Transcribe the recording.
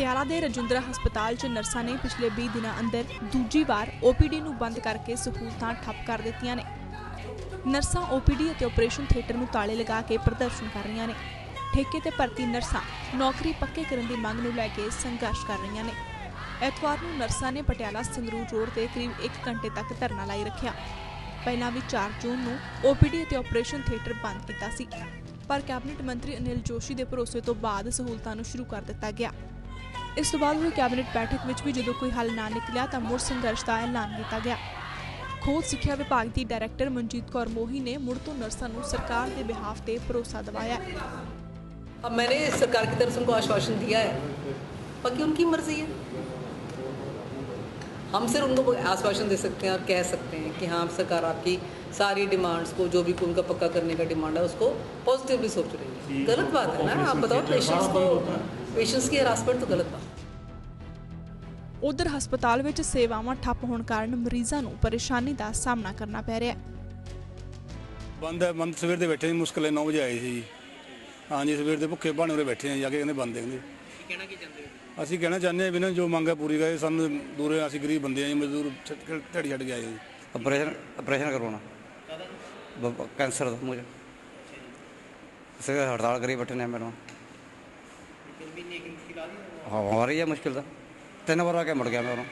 ਪਟਿਆਲਾ ਦੇ ਰਜਿੰਦਰਾ ਹਸਪਤਾਲ 'ਚ ਨਰਸਾਂ ਨੇ ਪਿਛਲੇ 20 ਦਿਨਾਂ ਅੰਦਰ ਦੂਜੀ ਵਾਰ OPD ਨੂੰ ਬੰਦ ਕਰਕੇ ਸਹੂਲਤਾਂ ਠੱਪ ਕਰ ਦਿੱਤੀਆਂ ਨੇ। ਨਰਸਾਂ OPD ਅਤੇ ਆਪਰੇਸ਼ਨ ਥੀਏਟਰ ਨੂੰ ਤਾਲੇ ਲਗਾ ਕੇ ਪ੍ਰਦਰਸ਼ਨ ਕਰ ਰਹੀਆਂ ਨੇ। ਠੇਕੇ ਤੇ ਭਰਤੀ ਨਰਸਾਂ ਨੌਕਰੀ ਪੱਕੇ ਕਰਨ ਦੀ ਮੰਗ ਨੂੰ ਲੈ ਕੇ ਸੰਘਰਸ਼ ਕਰ ਰਹੀਆਂ ਨੇ। ਐਤਵਾਰ ਨੂੰ ਨਰਸਾਂ ਨੇ ਪਟਿਆਲਾ ਸੰਗਰੂਰ ਰੋਡ ਤੇ ਕਰੀਬ 1 ਘੰਟੇ ਤੱਕ ਧਰਨਾ ਲਾਈ ਰੱਖਿਆ। ਪਹਿਲਾਂ ਵੀ 4 ਜੂਨ ਨੂੰ OPD ਅਤੇ ਆਪਰੇਸ਼ਨ ਥੀਏਟਰ ਬੰਦ ਕੀਤਾ ਸੀ। ਪਰ ਕੈਬਨਿਟ ਮੰਤਰੀ ਅਨਿਲ ਜੋਸ਼ੀ ਦੇ ਭਰੋਸੇ ਤੋਂ ਬਾਅਦ ਸਹੂਲਤਾਂ ਨੂੰ ਸ਼ੁਰੂ ਕਰ ਦਿੱਤਾ ਗਿਆ। ਇਸ ਤੋਂ ਬਾਅਦ ਹੋਈ ਕੈਬਨਿਟ ਬੈਠਕ ਵਿੱਚ ਵੀ ਜਦੋਂ ਕੋਈ ਹੱਲ ਨਾ ਨਿਕਲਿਆ ਤਾਂ ਮੁੜ ਸੰਘਰਸ਼ ਦਾ ਐਲਾਨ ਕੀਤਾ ਗਿਆ ਖੋਜ ਸਿੱਖਿਆ ਵਿਭਾਗ ਦੀ ਡਾਇਰੈਕਟਰ ਮਨਜੀਤ ਕੌਰ ਮੋਹੀ ਨੇ ਮੁੜ ਤੋਂ ਨਰਸਾਂ ਨੂੰ ਸਰਕਾਰ ਦੇ ਬਿਹਾਫ ਤੇ ਭਰੋਸਾ ਦਿਵਾਇਆ ਹੈ। अब मैंने सरकार की तरफ से उनको आश्वासन दिया है बाकी उनकी मर्जी है हम सिर्फ उनको आश्वासन दे सकते हैं और कह सकते हैं कि हाँ सरकार आपकी सारी डिमांड्स को जो भी उनका पक्का करने का डिमांड है उसको पॉजिटिवली सोच रही है गलत बात है ना आप बताओ पेशेंट्स को पेशेंट्स की हरासमेंट तो गलत बात है ਉਧਰ ਹਸਪਤਾਲ ਵਿੱਚ ਸੇਵਾਵਾਂ ਠੱਪ ਹੋਣ ਕਾਰਨ ਮਰੀਜ਼ਾਂ ਨੂੰ ਪਰੇਸ਼ਾਨੀ ਦਾ ਸਾਹਮਣਾ ਕਰਨਾ ਪੈ ਰਿਹਾ ਹੈ ਬੰਦ ਹੈ ਬੰਦ ਸਵੇਰ ਦੇ ਬੈਠੇ ਸੀ ਮੁਸ਼ਕਿਲ ਹੈ 9 ਵਜੇ ਆਏ ਸੀ ਹਾਂਜੀ ਸਵੇਰ ਦੇ ਭੁੱਖੇ ਭਾਣੇ ਉਰੇ ਬੈਠੇ ਆ ਜਾ ਕੇ ਕਹਿੰਦੇ ਬੰਦ ਹੈ ਕਹਿੰਦੇ कहना की चाहते हो ਅਸੀਂ ਕਹਿਣਾ ਚਾਹੁੰਦੇ ਹਾਂ ਵੀ ਇਹਨਾਂ ਜੋ ਮੰਗ ਹੈ ਪੂਰੀ ਕਰੇ ਸਾਨੂੰ ਦੂਰੇ ਅਸੀਂ ਗਰੀਬ ਬੰਦੇ ਆ ਜੀ ਮਜ਼ਦੂਰ ਛੱਡ ਕੇ ਢੜੀ ਛੱਡ ਕੇ ਆਏ ਜੀ ऑपरेशन ऑपरेशन करवाना ब- कैंसर था मुझे इसे हड़ताल करी बैठे ने मैडम हाँ आ रही है मुश्किल था ਤਿੰਨ ਵਾਰ ਆ ਕੇ ਮੁੜ ਗਿਆ ਮੈਂ ਉਰੋਂ